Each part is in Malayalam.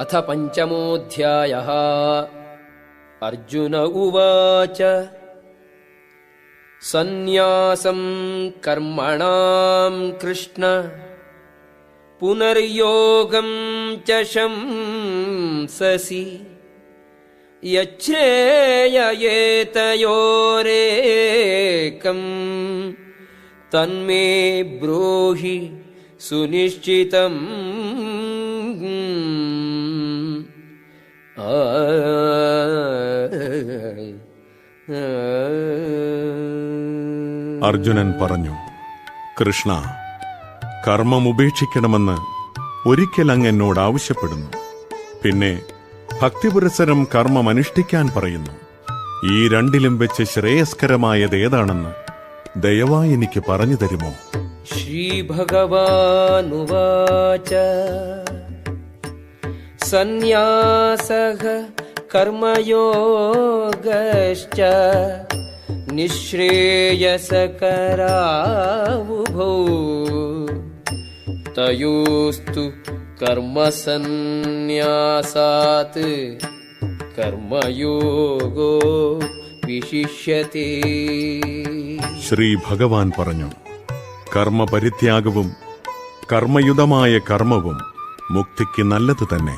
अथ पञ्चमोऽध्यायः। अर्जुन उवाच सन्न्यासं कर्मणां कृष्ण पुनर्योगं च शंससि। यच्छ्रेययेतयोरेकम् तन्मे ब्रूहि सुनिश्चितम् അർജുനൻ പറഞ്ഞു കൃഷ്ണ കർമ്മം ഉപേക്ഷിക്കണമെന്ന് ഒരിക്കൽ അങ്ങ് എന്നോട് ആവശ്യപ്പെടുന്നു. പിന്നെ ഭക്തിപുരസരം കർമ്മം അനുഷ്ഠിക്കാൻ പറയുന്നു. ഈ രണ്ടിലും വെച്ച് ശ്രേയസ്കരമായത് ഏതാണെന്ന് ദയവായി എനിക്ക് പറഞ്ഞു തരുമോ? ശ്രീ ഭഗവാനുവാച सन्न्यासः कर्मयोगश्च निःश्रेयसकरावुभौ तयोस्तु कर्मसन्न्यासात् कर्मयोगो विशिष्यते ശ്രീ ഭഗവാൻ പറഞ്ഞു കർമ്മപരിത്യാഗവും കർമ്മയുതമായ കർമ്മവും മുക്തിക്ക് നല്ലത് തന്നെ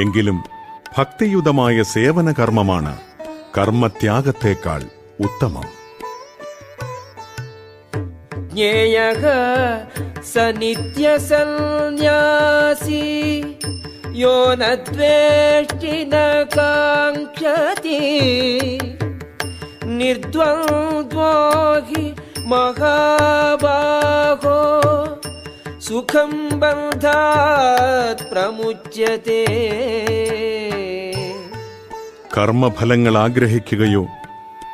എങ്കിലും ഭക്തിയുതമായ സേവനകർമ്മമാണ് കർമ്മത്യാഗത്തേക്കാൾ ഉത്തമം. ജ്ഞേയഃ സനിത്യസന്യാസി യോ നേഷ്ടിന കാക്ഷതി നിർദ്വന്ദ്വോ ഹി മഹാബാഹോ. സുഖം ബന്ധാത് പ്രമുച്യത്തെ കർമ്മഫലങ്ങൾ ആഗ്രഹിക്കുകയോ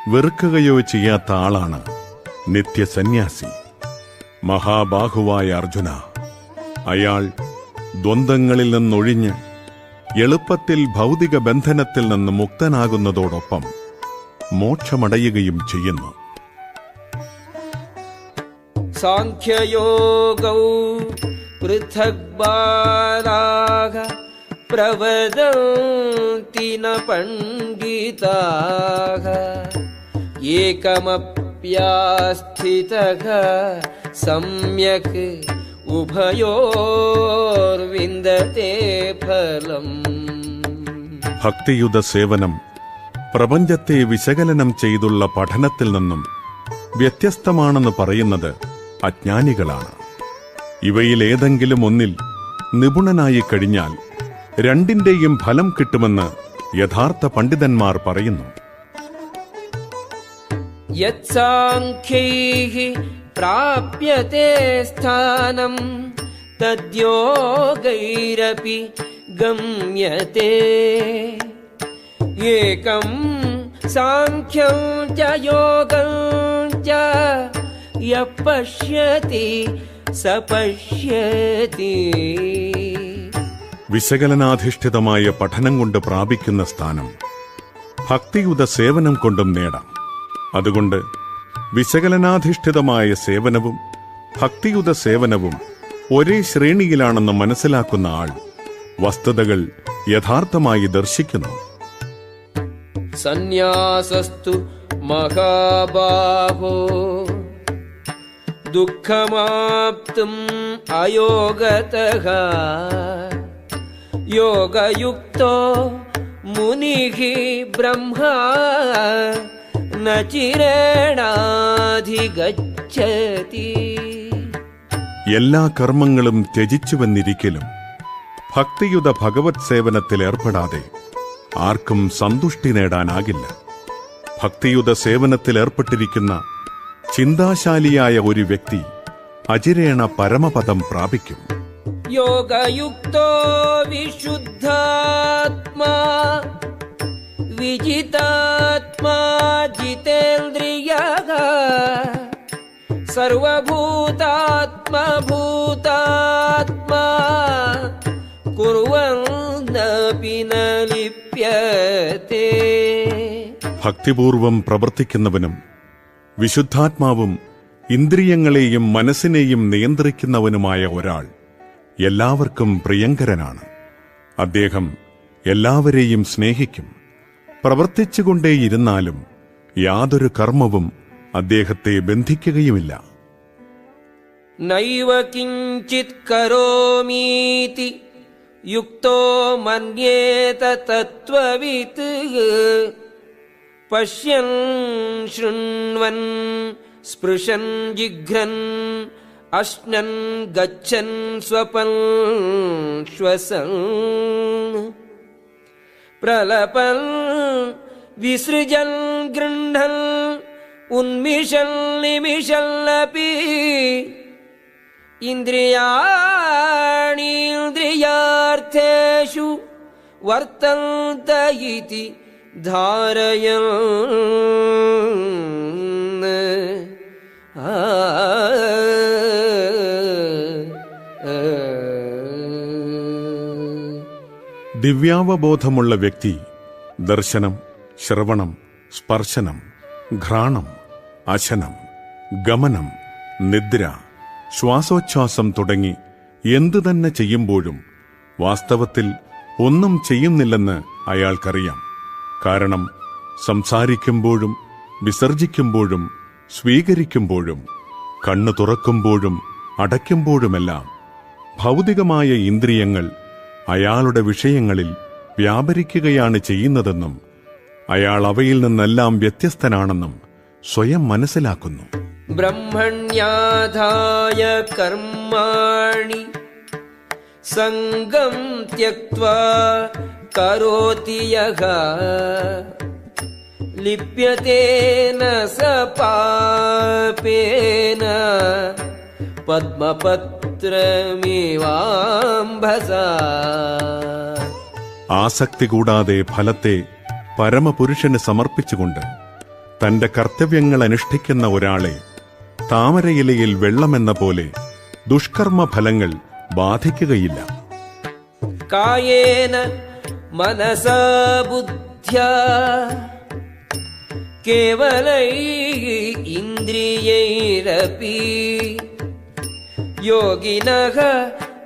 വെറുക്കുകയോ ചെയ്യാത്ത ആളാണ് നിത്യസന്യാസി. മഹാബാഹുവായ അർജുന അയാൾ ദ്വന്ദ്ങ്ങളിൽ നിന്നൊഴിഞ്ഞ് എളുപ്പത്തിൽ ഭൗതിക ബന്ധനത്തിൽ നിന്ന് മുക്തനാകുന്നതോടൊപ്പം മോക്ഷമടയുകയും ചെയ്യുന്നു. साङ्ख्ययोगौ पृथक् बालाः प्रवदन्ति न पण्डिताः एकमप्यास्थितः सम्यक् उभयोर्विन्दते फलम् ഭക്തിയുത സേവനം പ്രപഞ്ചത്തെ വിശകലനം ചെയ്തുള്ള പഠനത്തിൽ നിന്നും വ്യത്യസ്തമാണെന്ന് പറയുന്നത് അജ്ഞാനികളാണ്. ഇവയിലേതെങ്കിലും ഒന്നിൽ നിപുണനായി കഴിഞ്ഞാൽ രണ്ടിന്റെയും ഫലം കിട്ടുമെന്ന് യഥാർത്ഥ പണ്ഡിതന്മാർ പറയുന്നു. സ്ഥാനം തദ്യോഗൈരപി ഗമ്യത്തെ ഏകം സാഖ്യം ച യോഗം ച പശ്യതി വിശകലനാധിഷ്ഠിതമായ പഠനം കൊണ്ട് പ്രാപിക്കുന്ന സ്ഥാനം ഭക്തിയുത സേവനം കൊണ്ടും നേടാം. അതുകൊണ്ട് വിശകലനാധിഷ്ഠിതമായ സേവനവും ഭക്തിയുത സേവനവും ഒരേ ശ്രേണിയിലാണെന്ന് മനസ്സിലാക്കുന്ന ആൾ വസ്തുതകൾ യഥാർത്ഥമായി ദർശിക്കുന്നു. സന്യാസസ്തു മഹാബാഹോ. ദുഃഖമാപ്തും അയോഗത യോഗയുക്തോ മുനിഹി ബ്രഹ്മ. നചിരേണാധിഗച്ഛതി. എല്ലാ കർമ്മങ്ങളും ത്യജിച്ചുവെന്നിരിക്കലും ഭക്തിയുത ഭഗവത് സേവനത്തിൽ ഏർപ്പെടാതെ ആർക്കും സന്തുഷ്ടി നേടാനാകില്ല. ഭക്തിയുത സേവനത്തിലേർപ്പെട്ടിരിക്കുന്ന ചിന്താശാലിയായ ഒരു വ്യക്തി അചിരേണ പരമപദം പ്രാപിക്കും. യോഗയുക്തോ വിശുദ്ധാത്മാ വിജിതാത്മാ ജിതേന്ദ്രിയ സർവഭൂതാത്മഭൂതാത്മാ കുറുവന്നപി ഭക്തിപൂർവം പ്രവർത്തിക്കുന്നവനും വിശുദ്ധാത്മാവും ഇന്ദ്രിയങ്ങളെയും മനസ്സിനെയും നിയന്ത്രിക്കുന്നവനുമായ ഒരാൾ എല്ലാവർക്കും പ്രിയങ്കരനാണ്. അദ്ദേഹം എല്ലാവരെയും സ്നേഹിക്കും. പ്രവർത്തിച്ചുകൊണ്ടേയിരുന്നാലും യാതൊരു കർമ്മവും അദ്ദേഹത്തെ ബന്ധിക്കുകയുമില്ല. യുക്തോ മന്യേത തത്വവിത്ത് पश्यन् शृण्वन् स्पृशन् जिघ्रन् अश्नन् गच्छन् स्वपन् श्वसन्। प्रलपन् विसृजन् गृह्णन् उन्मिषन् निमिषन्नपि इन्द्रियाणीन्द्रियार्थेषु वर्तन्त इति ധാരയൽ ദിവ്യാവബോധമുള്ള വ്യക്തി ദർശനം ശ്രവണം സ്പർശനം ഘ്രാണം അശനം ഗമനം നിദ്ര ശ്വാസോച്ഛ്വാസം തുടങ്ങി എന്തു തന്നെ ചെയ്യുമ്പോഴും വാസ്തവത്തിൽ ഒന്നും ചെയ്യുന്നില്ലെന്ന് അയാൾക്കറിയാം. കാരണം സംസാരിക്കുമ്പോഴും വിസർജിക്കുമ്പോഴും സ്വീകരിക്കുമ്പോഴും കണ്ണു തുറക്കുമ്പോഴും അടയ്ക്കുമ്പോഴുമെല്ലാം ഭൗതികമായ ഇന്ദ്രിയങ്ങൾ അയാളുടെ വിഷയങ്ങളിൽ വ്യാപരിക്കുകയാണ് ചെയ്യുന്നതെന്നും അയാൾ അവയിൽ നിന്നെല്ലാം വ്യത്യസ്തനാണെന്നും സ്വയം മനസ്സിലാക്കുന്നു. ബ്രഹ്മണ്യാധായ കർമാണി സംഗം ത്യക്വാ करोति यः लिप्यते न स पापेन पद्मपत्रमिवाम्भसा ആസക്തി കൂടാതെ ഫലത്തെ പരമപുരുഷന് സമർപ്പിച്ചുകൊണ്ട് തന്റെ കർത്തവ്യങ്ങൾ അനുഷ്ഠിക്കുന്ന ഒരാളെ താമരയിലയിൽ വെള്ളമെന്ന പോലെ ദുഷ്കർമ്മ ഫലങ്ങൾ ബാധിക്കുകയില്ല कायेन मनसा बुद्ध्या केवलैः इन्द्रियैरपि योगिनः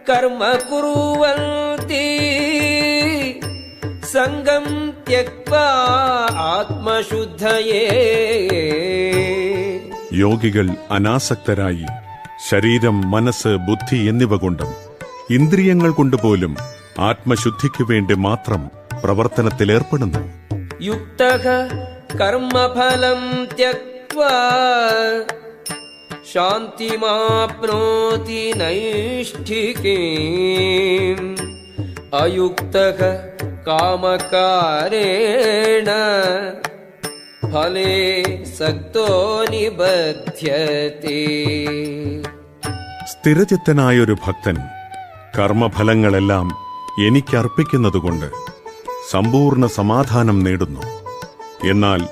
कर्म कुर्वन्ति सङ्गम् त्यक्त्वा आत्मशुद्धये യോഗികൾ അനാസക്തരായി ശരീരം മനസ്സ് ബുദ്ധി എന്നിവ കൊണ്ടും ഇന്ദ്രിയങ്ങൾ കൊണ്ടുപോലും ആത്മശുദ്ധിക്ക് വേണ്ടി മാത്രം പ്രവർത്തനത്തിലേർപ്പെടുന്നു യുക്ത കർമ്മഫലം ശാന്തിമാപ്നോതി നൈഷ്ഠികേ. അയുക്ത കാമകാരേണ. ഫലേ സക്തോ നിബദ്ധ്യത്തെ സ്ഥിരചിത്തനായൊരു ഭക്തൻ കർമ്മഫലങ്ങളെല്ലാം എനിക്കർപ്പിക്കുന്നതുകൊണ്ട് സമ്പൂർണ സമാധാനം നേടുന്നു. എന്നാൽ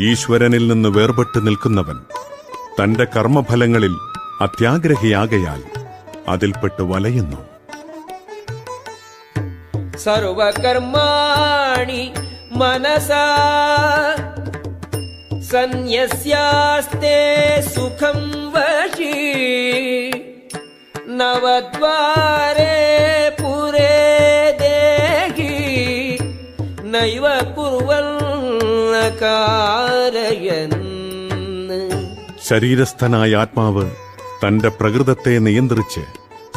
ഈശ്വരനിൽ നിന്ന് വേർപെട്ട് നിൽക്കുന്നവൻ തന്റെ കർമ്മഫലങ്ങളിൽ അത്യാഗ്രഹിയാകയാൽ അതിൽപ്പെട്ട് വലയുന്നു. സർവകർമാണി മനസാ സന്യസ്യാസ്തേ സുഖം വശി. നവദ്വാരേ നൈവ കുറുവൽക്കാരയെന്ന് ശരീരസ്ഥനായ ആത്മാവ് തന്റെ പ്രകൃതത്തെ നിയന്ത്രിച്ച്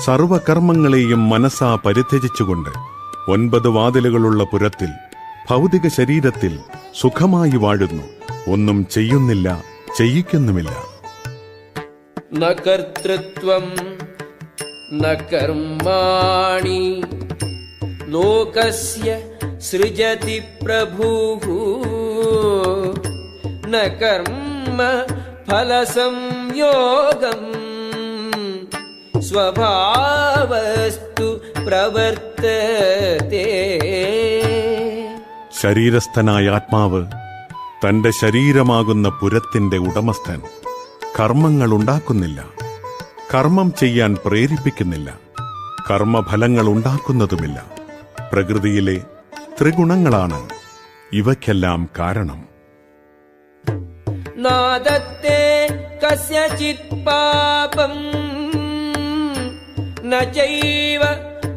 സർവകർമ്മങ്ങളെയും മനസ്സാ പരിത്യജിച്ചുകൊണ്ട് ഒൻപത് വാതിലുകളുള്ള പുരത്തിൽ ഭൗതിക ശരീരത്തിൽ സുഖമായി വാഴുന്നു. ഒന്നും ചെയ്യുന്നില്ല ചെയ്യിക്കുന്നുമില്ല. കർത്തൃത്വം लोकस्य सृजति प्रभुः न कर्म फलसंयोगम् स्वभावस्तु प्रवर्तते ശരീരസ്ഥനായ ആത്മാവ് തന്റെ ശരീരമാകുന്ന പുരത്തിന്റെ ഉടമസ്ഥൻ കർമ്മങ്ങൾ ഉണ്ടാക്കുന്നില്ല കർമ്മം ചെയ്യാൻ പ്രേരിപ്പിക്കുന്നില്ല കർമ്മഫലങ്ങൾ ഉണ്ടാക്കുന്നതുമില്ല പ്രകൃതിയിലെ ത്രിഗുണങ്ങളാണ് ഇവയ്ക്കെല്ലാം കാരണം. നാദത്തെ കസ്യചിത് പാപം നൈവ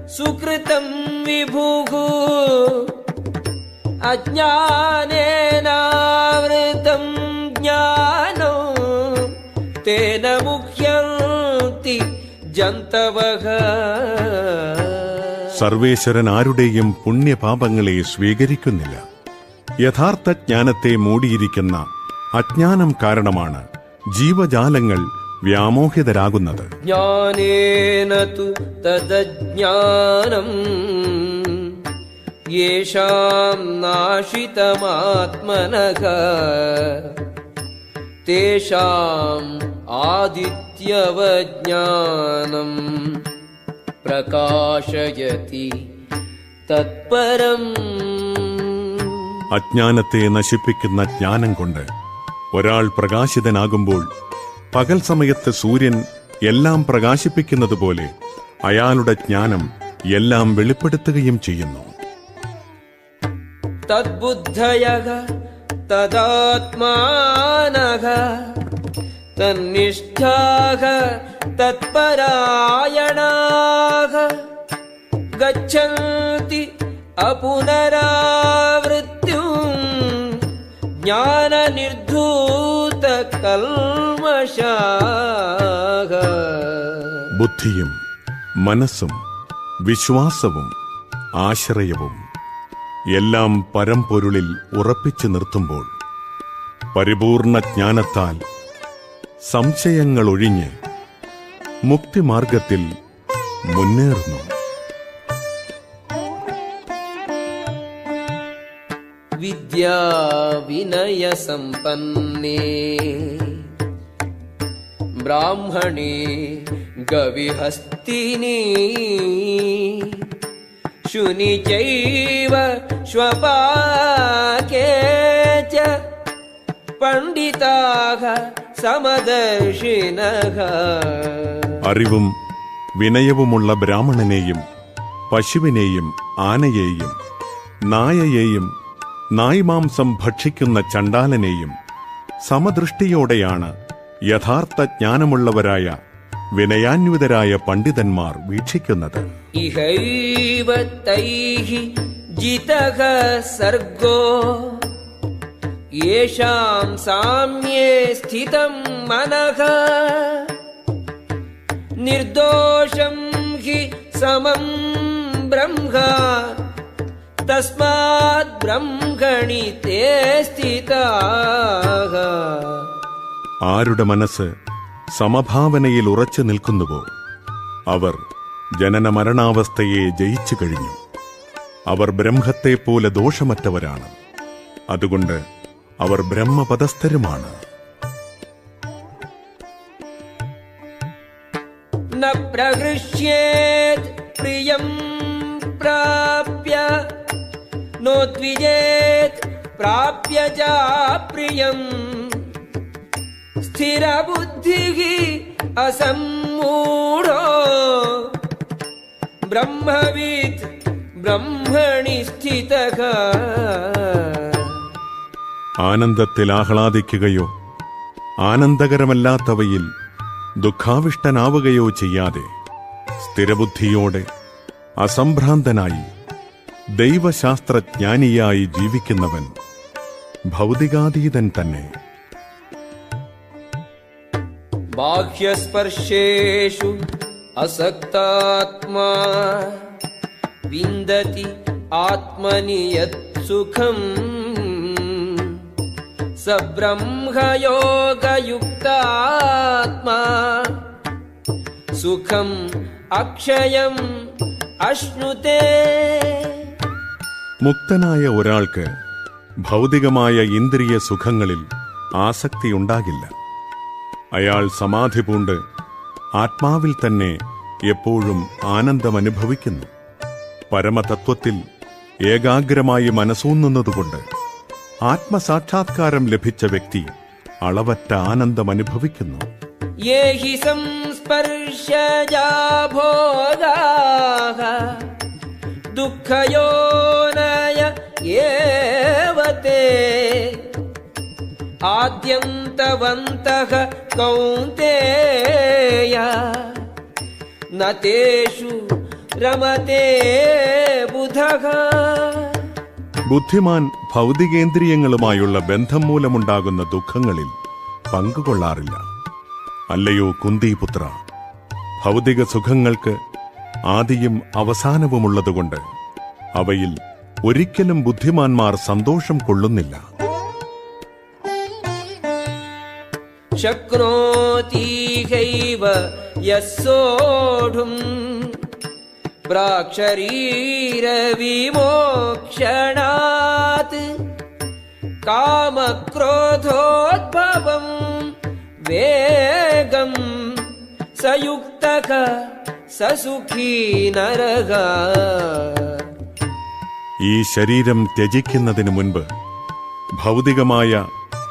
സുകൃതം വിഭുഹു അജ്ഞാനേനാവൃതം ജ്ഞാനോ തേന മുഹ്യന്തി ജന്തവഹ. സർവേശ്വരൻ ആരുടെയും പുണ്യപാപങ്ങളെ സ്വീകരിക്കുന്നില്ല. യഥാർത്ഥ ജ്ഞാനത്തെ മൂടിയിരിക്കുന്ന അജ്ഞാനം കാരണമാണ് ജീവജാലങ്ങൾ വ്യാമോഹിതരാകുന്നത്. തദജ്ഞാനം തേഷാം ആദിത്യവജ്ഞാനം പ്രകാശയതി. തത്പരം. അജ്ഞാനത്തെ നശിപ്പിക്കുന്ന ജ്ഞാനം കൊണ്ട് ഒരാൾ പ്രകാശിതനാകുമ്പോൾ പകൽ സമയത്ത് സൂര്യൻ എല്ലാം പ്രകാശിപ്പിക്കുന്നതുപോലെ അയാളുടെ ജ്ഞാനം എല്ലാം വെളിപ്പെടുത്തുകയും ചെയ്യുന്നു. തദ്ബുദ്ധയ തദാത്മാനക तन्निष्ठाः तत्परायणाः गच्छन्ति अपुनरावृत्युम् ज्ञाननिर्धूतकल्मषाः ബുദ്ധിയും മനസ്സും വിശ്വാസവും ആശ്രയവും എല്ലാം പരമ്പൊരുളിൽ ഉറപ്പിച്ചു നിർത്തുമ്പോൾ പരിപൂർണ ജ്ഞാനത്താൽ സംശയങ്ങൾ ഒഴിഞ്ഞ് മുക്തിമാർഗത്തിൽ മുന്നേറുന്നു विद्या विनयसम्पन्ने ब्राह्मणे गविहस्तिनी शुनि चैव श्वपाके च പണ്ഡിതാഹ സമദർശിനഹ. അറിവും വിനയവുമുള്ള ബ്രാഹ്മണനെയും പശുവിനെയും ആനയെയും നായയെയും നായ്മാംസം ഭക്ഷിക്കുന്ന ചണ്ടാലനെയും സമദൃഷ്ടിയോടെയാണ് യഥാർത്ഥ ജ്ഞാനമുള്ളവരായ വിനയാന്വിതരായ പണ്ഡിതന്മാർ വീക്ഷിക്കുന്നത്. ജിതഹ സർഗോ येषां साम्ये स्थितं मनः निर्दोषं हि समं ब्रह्म तस्मात् ब्रह्मणि ते स्थिताः ആരുടെ മനസ്സ് സമഭാവനയിൽ ഉറച്ചു നിൽക്കുന്നുവോ അവർ ജനന മരണാവസ്ഥയെ ജയിച്ചു കഴിഞ്ഞു അവർ ബ്രഹ്മത്തെപ്പോലെ ദോഷമറ്റവരാണ് അതുകൊണ്ട് അവർ ബ്രഹ്മപദസ്ഥരുമാണ്. പ്രകൃഷ്യേത് പ്രിയം പ്രാപ്യ നോദ്വിജേത് പ്രാപ്യ പ്രിയം. സ്ഥിരബുദ്ധി അസമ്മൂഢോ ബ്രഹ്മവിത് ബ്രഹ്മണി സ്ഥിതക ആനന്ദത്തിൽ ആഹ്ലാദിക്കുകയോ ആനന്ദകരമല്ലാത്തവയിൽ ദുഃഖാവിഷ്ടനാവുകയോ ചെയ്യാതെ സ്ഥിരബുദ്ധിയോടെ അസംഭ്രാന്തനായി ദൈവശാസ്ത്രജ്ഞാനിയായി ജീവിക്കുന്നവൻ ഭൗതികാതീതൻ തന്നെ. ബാഹ്യസ്പർശേഷു അസക്താത്മാ വിന്ദതി ആത്മനിയത് സുഖം സബ്രഹ്മയോഗയുക്താത്മാ സുഖം അക്ഷയം അശ്നുതേ മുക്തനായ ഒരാൾക്ക് ഭൗതികമായ ഇന്ദ്രിയ സുഖങ്ങളിൽ ആസക്തിയുണ്ടാകില്ല അയാൾ സമാധി പൂണ്ട് ആത്മാവിൽ തന്നെ എപ്പോഴും ആനന്ദമനുഭവിക്കുന്നു. പരമതത്വത്തിൽ ഏകാഗ്രമായി മനസ്സൂന്നുന്നതുകൊണ്ട് ആത്മസാക്ഷാത്കാരം ലഭിച്ച വ്യക്തി അളവറ്റ ആനന്ദം അനുഭവിക്കുന്നു. ദുഃഖയോനയ ആദ്യന്തവന്തഃ കൗന്തേയ ബുധ. ബുദ്ധിമാൻ ഭൗതികേന്ദ്രിയങ്ങളുമായുള്ള ബന്ധം മൂലമുണ്ടാകുന്ന ദുഃഖങ്ങളിൽ പങ്കുകൊള്ളാറില്ല. അല്ലയോ കുന്തിപുത്ര ഭൗതിക സുഖങ്ങൾക്ക് ആദിയും അവസാനവുമുള്ളതുകൊണ്ട് അവയിൽ ഒരിക്കലും ബുദ്ധിമാന്മാർ സന്തോഷം കൊള്ളുന്നില്ല. ശക്നോതീഹൈവ യസ്സോഢും ക്ഷരീരവിമോക്ഷണാത് കാമക്രോധോദ്ഭവം വേഗം സയുക്തക സസുഖീ നരക. ഈ ശരീരം ത്യജിക്കുന്നതിന് മുൻപ് ഭൗതികമായ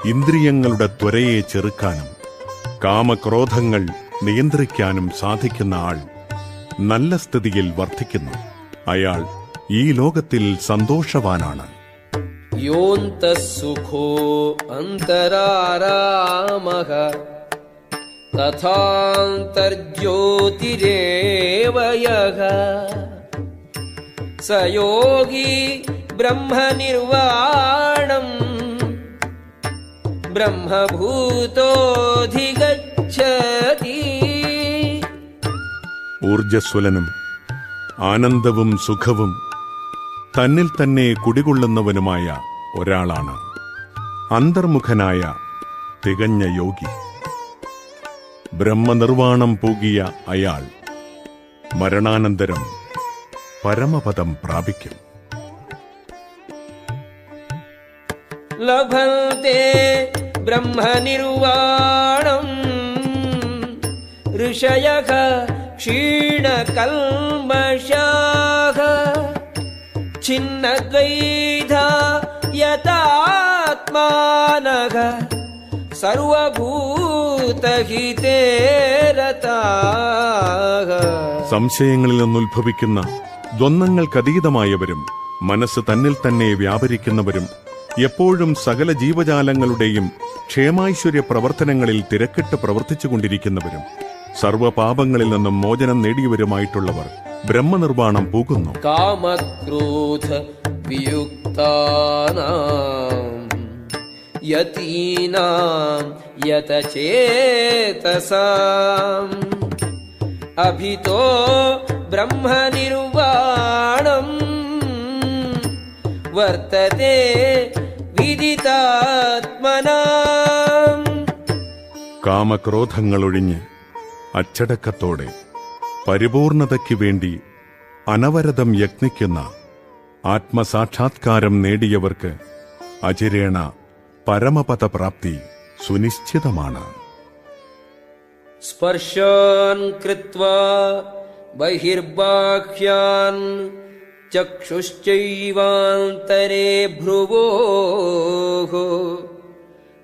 ഇന്ദ്രിയങ്ങളുടെ ത്വരയെ ചെറുക്കാനും കാമക്രോധങ്ങൾ നിയന്ത്രിക്കാനും സാധിക്കുന്ന ആൾ. നല്ല സ്ഥിതിയിൽ വർദ്ധിക്കുന്നു. അയാൾ ഈ ലോകത്തിൽ സന്തോഷവാനാണ്. സയോഗി ബ്രഹ്മനിർവാണം ബ്രഹ്മഭൂതോധിഗച്ഛതി ഊർജസ്വലനും ആനന്ദവും സുഖവും തന്നിൽ തന്നെ കുടികൊള്ളുന്നവനുമായ ഒരാളാണ് അന്തർമുഖനായ തികഞ്ഞ യോഗി. ബ്രഹ്മനിർവാണം പൂകിയ അയാൾ മരണാനന്തരം പരമപദം പ്രാപിക്കും. ലഭന്തെ ബ്രഹ്മനിർവാണം ഋഷയ क्षीणकल्मषाः छिन्नद्वैधा यतात्मानः सर्वभूतहिते रताः സംശയങ്ങളിൽ നിന്നുത്ഭവിക്കുന്ന ദ്വന്ദ്ങ്ങൾക്കതീതമായവരും മനസ്സ് തന്നിൽ തന്നെ വ്യാപരിക്കുന്നവരും എപ്പോഴും സകല ജീവജാലങ്ങളുടെയും ക്ഷേമാശ്വര്യ പ്രവർത്തനങ്ങളിൽ തിരക്കിട്ട് പ്രവർത്തിച്ചുകൊണ്ടിരിക്കുന്നവരും സർവപാപങ്ങളിൽ നിന്നും മോചനം നേടിയവരുമായിട്ടുള്ളവർ ബ്രഹ്മനിർവാണം പൂക്കുന്നു. കാമക്രോധ യതീനാം അഭിതോ ബ്രഹ്മനിർവാണം വർത്തതേ വിദിതാത്മന. കാമക്രോധങ്ങളൊഴിഞ്ഞ് അച്ചടക്കത്തോടെ പരിപൂർണതയ്ക്ക് വേണ്ടി അനവരതം യത്നിക്കുന്ന ആത്മസാക്ഷാത്കാരം നേടിയവർക്ക് അചിരേണ പരമപദപ്രാപ്തി സുനിശ്ചിതമാണ്. സ്പർശാൻ കൃത്വാ ബഹിർബാഹ്യാൻ ചക്ഷുശ്ചൈവാന്തരേ ഭ്രുവോ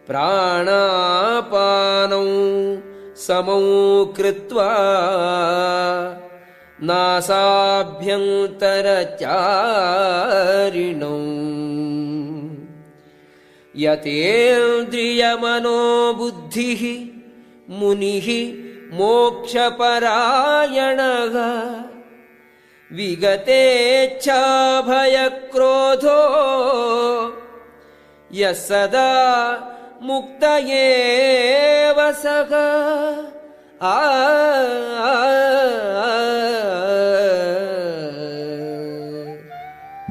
പ്രാണാപാനൗ समौ कृत्वा नासाभ्यन्तरचारिणौ। यतेन्द्रियमनोबुद्धिः मुनिः मोक्षपरायणः। विगतेच्छाभयक्रोधो यः सदा മുക്തയേവ ആ.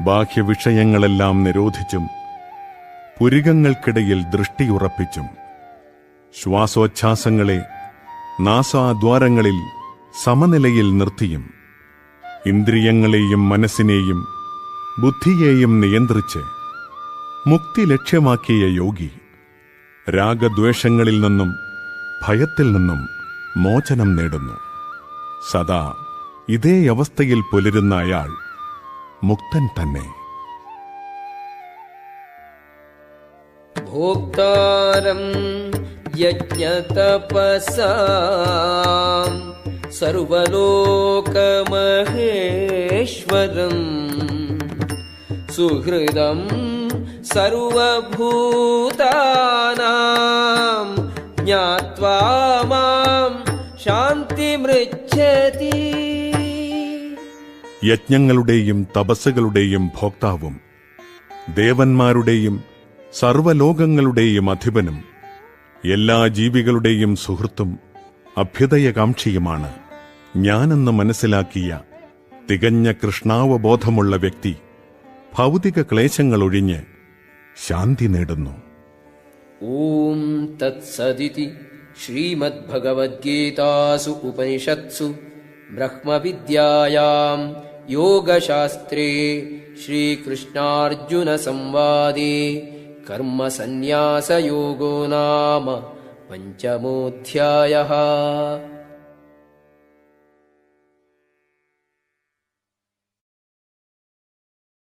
ബാഹ്യവിഷയങ്ങളെല്ലാം നിരോധിച്ചും പുരികങ്ങൾക്കിടയിൽ ദൃഷ്ടിയുറപ്പിച്ചും ശ്വാസോച്ഛാസങ്ങളെ നാസാദ്വാരങ്ങളിൽ സമനിലയിൽ നിർത്തിയും ഇന്ദ്രിയങ്ങളെയും മനസ്സിനെയും ബുദ്ധിയെയും നിയന്ത്രിച്ച് മുക്തി ലക്ഷ്യമാക്കിയ യോഗി രാഗദ്വേഷങ്ങളിൽ നിന്നും ഭയത്തിൽ നിന്നും മോചനം നേടുന്നു. സദാ ഇതേ അവസ്ഥയിൽ പുലരുന്ന അയാൾ മുക്തൻ തന്നെ. ഭോക്താരം യജ്ഞതപസാ സുഹൃദം സർവഭൂതാനാം ജ്ഞാത്വാ മാം ശാന്തിമൃച്ഛതി യജ്ഞങ്ങളുടെയും തപസ്സുകളുടെയും ഭോക്താവും ദേവന്മാരുടെയും സർവലോകങ്ങളുടെയും അധിപനും എല്ലാ ജീവികളുടെയും സുഹൃത്തും അഭ്യുദയകാംക്ഷിയുമാണ്. ഞാനെന്ന് മനസ്സിലാക്കിയ തികഞ്ഞ കൃഷ്ണാവബോധമുള്ള വ്യക്തി ഭൗതിക ക്ലേശങ്ങളൊഴിഞ്ഞ് ശാന്തി നേടുന്നു ॐ तत्सदिति श्रीमद्भगवद्गीतासु उपनिषत्सु ब्रह्मविद्यायाम् योगशास्त्रे श्रीकृष्णार्जुनसंवादे कर्मसन्न्यासयोगो नाम पञ्चमोऽध्यायः